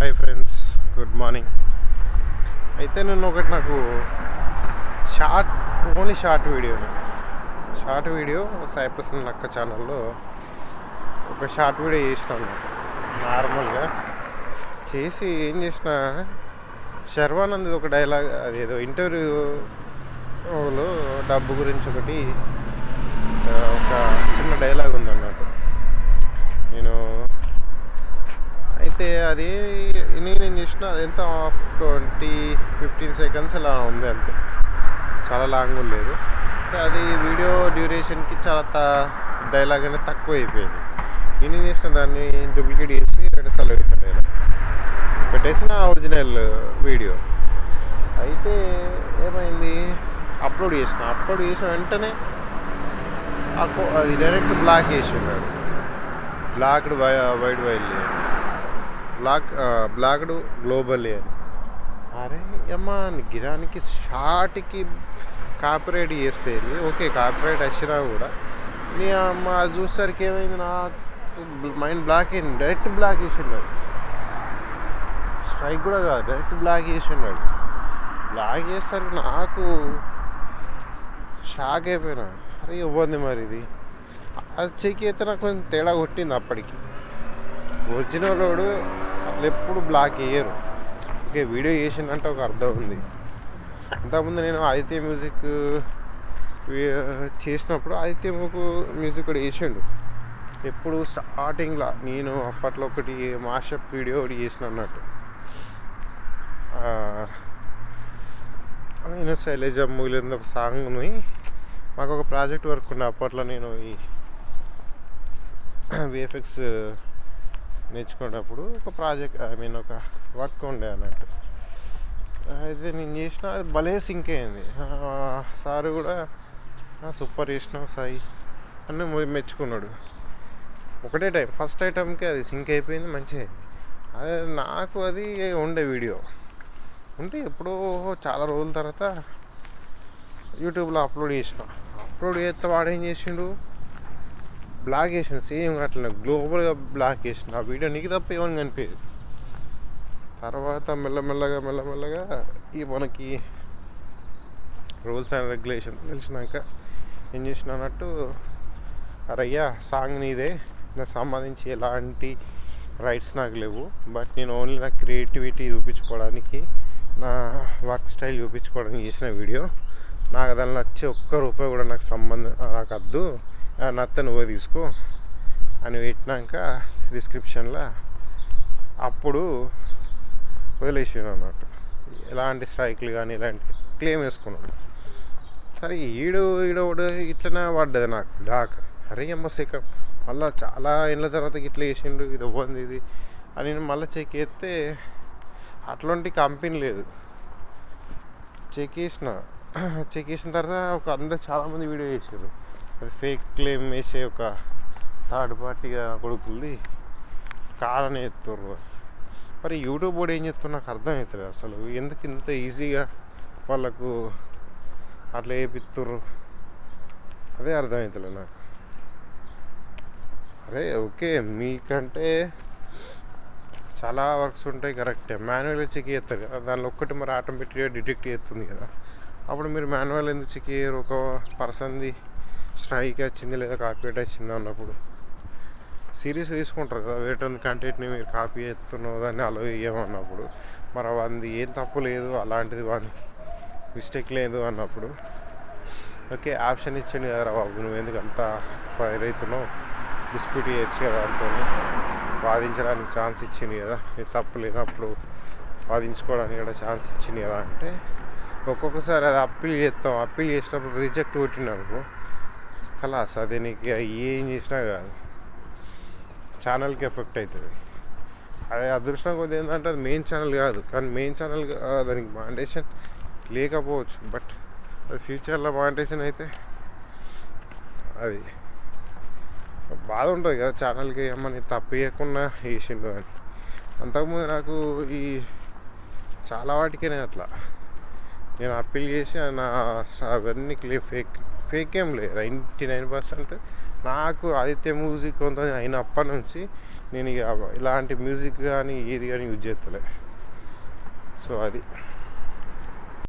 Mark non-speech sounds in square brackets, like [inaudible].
Hi friends good morning. అయితే నేను ఒకటి నాకు short only short video short video Sai Nakka ఛానల్లో ఒక షార్ట్ వీడియో చేసినాను నార్మల్గా చేసి ఏం చేసిన శర్వానంద్ ఒక డైలాగ్ అదేదో ఇంటర్వ్యూలో డబ్బు గురించి ఒకటి ఒక చిన్న డైలాగ్ ఉందన్నట్టు నేను అయితే అది నేను చేసిన అది ఎంత ట్వంటీ ఫిఫ్టీన్ సెకండ్స్ అలా ఉంది అంతే. చాలా లాంగ్ లేదు. అది వీడియో డ్యూరేషన్కి చాలా త డైలాగ్ అనేది తక్కువ అయిపోయింది. నేను చేసిన దాన్ని డూప్లికేట్ చేసి రెండు సార్లు పెట్టిన డైలాగ్ పెట్టేసిన ఒరిజినల్ వీడియో అయితే ఏమైంది? అప్లోడ్ చేసిన. అప్లోడ్ చేసిన వెంటనే ఆ కో- అది డైరెక్ట్ బ్లాక్ చేసి ఉన్నాడు. Blocked wide wild block blocked globally. అని అరే అమ్మా గిదానికి షార్ట్కి కాపీరైట్ చేసిపోయింది ఓకే కాపీరైట్ వచ్చినా కూడా. నీ అమ్మ అది చూసేసరికి ఏమైంది? నా మైండ్ బ్లాక్ అయింది. డైరెక్ట్ బ్లాక్ చేసిన్నాడు స్ట్రైక్ కూడా కాదు డైరెక్ట్ బ్లాక్ చేసిన్నాడు బ్లాక్ చేసేసరికి నాకు షాక్ అయిపోయినా. అరే ఇవ్వండి మరి ఇది. అది చెక్ అయితే నాకు కొంచెం తేడా కొట్టింది అప్పటికి. ఒరిజినల్ వాడు వాళ్ళు ఎప్పుడు బ్లాక్ వేయరు ఓకే వీడియో చేసిందంటే ఒక అర్థం ఉంది. ఇంతకుముందు నేను ఆదిత్య మ్యూజిక్ చేసినప్పుడు ఆదిత్య మ్యూజిక్ కూడా వేసిండు ఎప్పుడు స్టార్టింగ్లో నేను అప్పట్లో ఒకటి మాషప్ వీడియో ఒకటి చేసిన అన్నట్టు. నేను శైలజ మూవీలో ఒక సాంగ్ ఉంది. మాకు ఒక ప్రాజెక్ట్ వర్క్ ఉండే అప్పట్లో నేను ఈ [coughs] విఎఫ్ఎక్స్ నేర్చుకునేటప్పుడు ఒక ప్రాజెక్ట్ ఐ మీన్ ఒక వర్క్ ఉండే అన్నట్టు. అయితే నేను చేసిన అది భలే సింక్ అయింది. సార్ కూడా సూపర్ చేసినావు సాయి అని మెచ్చుకున్నాడు. ఒకటే టైం ఫస్ట్ ఐటమ్కి అది సింక్ అయిపోయింది మంచిగా అదే నాకు అది ఉండే వీడియో. ఉంటే ఎప్పుడో చాలా రోజుల తర్వాత యూట్యూబ్లో అప్లోడ్ చేసిన. అప్లోడ్ చేస్తే వాడు ఏం చేసిండు? బ్లాక్ చేసిన సేమ్ అట్లా గ్లోబల్గా బ్లాక్ చేసిన. ఆ వీడియో నీకు తప్ప ఏమని కనిపించదు. తర్వాత మెల్లమెల్లగా మెల్లమెల్లగా ఈ మనకి రూల్స్ అండ్ రెగ్యులేషన్ తెలిసినాక ఏం చేసిన అన్నట్టు అరయ్యా సాంగ్ నీదే. నాకు సంబంధించి ఎలాంటి రైట్స్ నాకు లేవు. బట్ నేను ఓన్లీ నా క్రియేటివిటీ చూపించుకోవడానికి నా వర్క్ స్టైల్ చూపించుకోవడానికి చేసిన వీడియో. నాకు దాని నచ్చి ఒక్క రూపాయి కూడా నాకు సంబంధం నాకు వద్దు. నత్తను నత్త తీసుకో అని పెట్టినాక డిస్క్రిప్షన్లో అప్పుడు వదిలేసాను అన్నట్టు. ఎలాంటి స్ట్రైక్లు కానీ ఇలాంటి క్లెయిమ్ వేసుకున్నాడు. సరే ఈడు ఈడోడు ఇట్లనే పడ్డది నాకు డాక్. అరే అమ్మ సెకండ్ మళ్ళీ చాలా ఏళ్ళ తర్వాత ఇట్లా వేసిండు ఇది ఇవ్వంది ఇది అని నేను మళ్ళీ చెక్ చేస్తే అట్లాంటి కంపెనీ లేదు. చెక్ చేసిన చెక్ చేసిన తర్వాత ఒక అందరు చాలామంది వీడియో చేసారు అది ఫేక్ క్లెయిమ్ వేసే ఒక థర్డ్ పార్టీగా కొడుకులది. కారణం ఎత్తుర్రు. మరి యూట్యూబ్ కూడా ఏం చెప్తున్నా నాకు అర్థమవుతుంది అసలు. ఎందుకు ఇంత ఈజీగా వాళ్ళకు అట్లా వేపిత్తుర్రు అదే అర్థమవుతుంది నాకు. అరే ఓకే మీకంటే చాలా వర్క్స్ ఉంటాయి కరెక్టే. మాన్యువల్గా చెక్ చేస్తారు కదా దానిలో ఒక్కటి మరి ఆటోమేటిక్గా డిటెక్ట్ చేస్తుంది కదా. అప్పుడు మీరు మాన్యువల్ ఎందుకు చెక్ చేయరు? ఒక పర్సన్ది స్ట్రైక్ వచ్చింది లేదా కాపీరైట్ వచ్చింది అన్నప్పుడు. సీరియస్ తీసుకుంటారు కదా వేరే కంటెంట్ని మీరు కాపీ చేస్తున్నావు దాన్ని అలో ఇవ్వమన్నప్పుడు మరి వాడిది ఏం తప్పు లేదు అలాంటిది వాడి మిస్టేక్ లేదు అన్నప్పుడు. ఓకే ఆప్షన్ ఇచ్చింది కదా బాబు నువ్వు ఎందుకు అంత ఫైర్ అవుతున్నావు? డిస్ప్యూట్ చేయొచ్చు కదా అంతో వాదించడానికి ఛాన్స్ ఇచ్చింది కదా నీ తప్పు లేనప్పుడు వాదించుకోవడానికి కూడా ఛాన్స్ ఇచ్చింది కదా అంటే. ఒక్కొక్కసారి అది అప్పీల్ చేస్తాం అప్పీల్ చేసినప్పుడు రిజెక్ట్ కొట్టినప్పుడు కలాస్ అది నీకు ఏం చేసినా కాదు. ఛానల్కి ఎఫెక్ట్ అవుతుంది అదే అదృష్టం కొద్ది ఏంటంటే అది మెయిన్ ఛానల్ కాదు. కానీ మెయిన్ ఛానల్ దానికి మాండేషన్ లేకపోవచ్చు. బట్ అది ఫ్యూచర్లో మాండేషన్ అయితే అది బాధ ఉంటుంది కదా ఛానల్కి ఏమని తప్పియకుండా వేసిండు అని. అంతకుముందు నాకు ఈ చాలా వాటికే అట్లా. నేను అప్పీల్ చేసి నా అవన్నీ క్లే ఫేక్ ఫేక్ ఏం లేదు. నైంటీ నైన్ పర్సెంట్ నాకు ఆదిత్య మ్యూజిక్ కొంత అయినప్పటి నుంచి నేను ఇక ఇలాంటి మ్యూజిక్ కానీ ఏది కానీ యూజ్ చేస్తలే. సో అది.